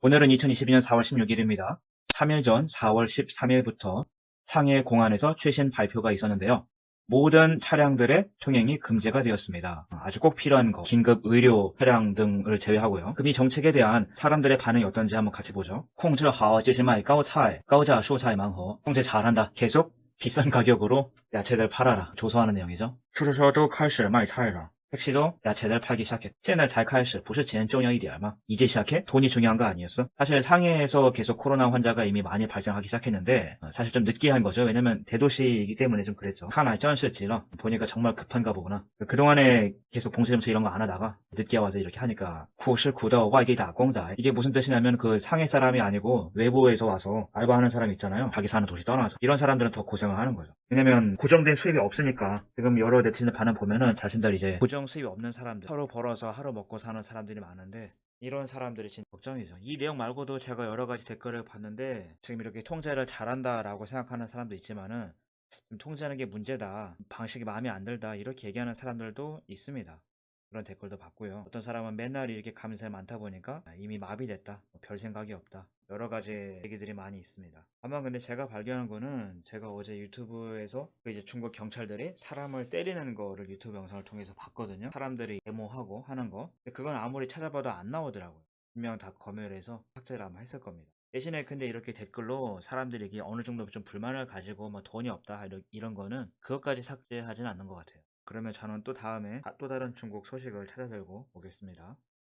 오늘은 2022년 4월 16일입니다. 3일 전 4월 13일부터 상해 공안에서 최신 발표가 있었는데요. 모든 차량들의 통행이 금지가 되었습니다. 아주 꼭 필요한 거, 긴급 의료 차량 등을 제외하고요. 그럼 이 정책에 대한 사람들의 반응이 어떤지 한번 같이 보죠. 콩治好 就是卖 高菜, 高价 蔬菜 망호. 통제 잘한다. 계속 비싼 가격으로 야채들 팔아라. 조소하는 내용이죠. 出租车都开始卖菜了. 택시도 야채를 팔기 시작했. 现在才开始,不是钱重要一点吗? 이제 시작해? 돈이 중요한 거 아니었어? 사실 상해에서 계속 코로나 환자가 이미 많이 발생하기 시작했는데 어, 사실 좀 늦게 한 거죠. 왜냐면 대도시이기 때문에 좀 그랬죠. 하나 쩐실지라 보니까 정말 급한가 보구나. 그동안에 계속 봉쇄정책 이런 거 안 하다가 늦게 와서 이렇게 하니까 구실 구더 와이게 다공자 이게 무슨 뜻이냐면 그 상해 사람이 아니고 외부에서 와서 알바하는 사람 있잖아요. 자기 사는 도시 떠나서 이런 사람들은 더 고생을 하는 거죠. 왜냐면 고정된 수입이 없으니까 지금 여러 네티즌 반응 보면은 자신들 이제 고정 수입이 없는 사람들 서로 벌어서 하루 먹고 사는 사람들이 많은데 이런 사람들이 진짜 걱정이죠. 이 내용 말고도 제가 여러 가지 댓글을 봤는데 지금 이렇게 통제를 잘한다라고 생각하는 사람도 있지만은 통제하는 게 문제다. 방식이 마음에 안 들다. 이렇게 얘기하는 사람들도 있습니다. 그런 댓글도 봤고요. 어떤 사람은 맨날 이렇게 감사에 많다 보니까 이미 마비됐다. 뭐별 생각이 없다. 여러 가지 얘기들이 많이 있습니다. 다만 근데 제가 발견한 거는 제가 어제 유튜브에서 그 이제 중국 경찰들이 사람을 때리는 거를 유튜브 영상을 통해서 봤거든요. 사람들이 데모하고 하는 거. 근데 그건 아무리 찾아봐도 안 나오더라고요. 분명 다 검열해서 삭제를 아마 했을 겁니다. 대신에 근데 이렇게 댓글로 사람들이 이게 어느 정도 좀 불만을 가지고 뭐 돈이 없다 이런, 거는 그것까지 삭제하지는 않는 것 같아요. 그러면 저는 또 다음에 또 다른 중국 소식을 찾아들고 오겠습니다.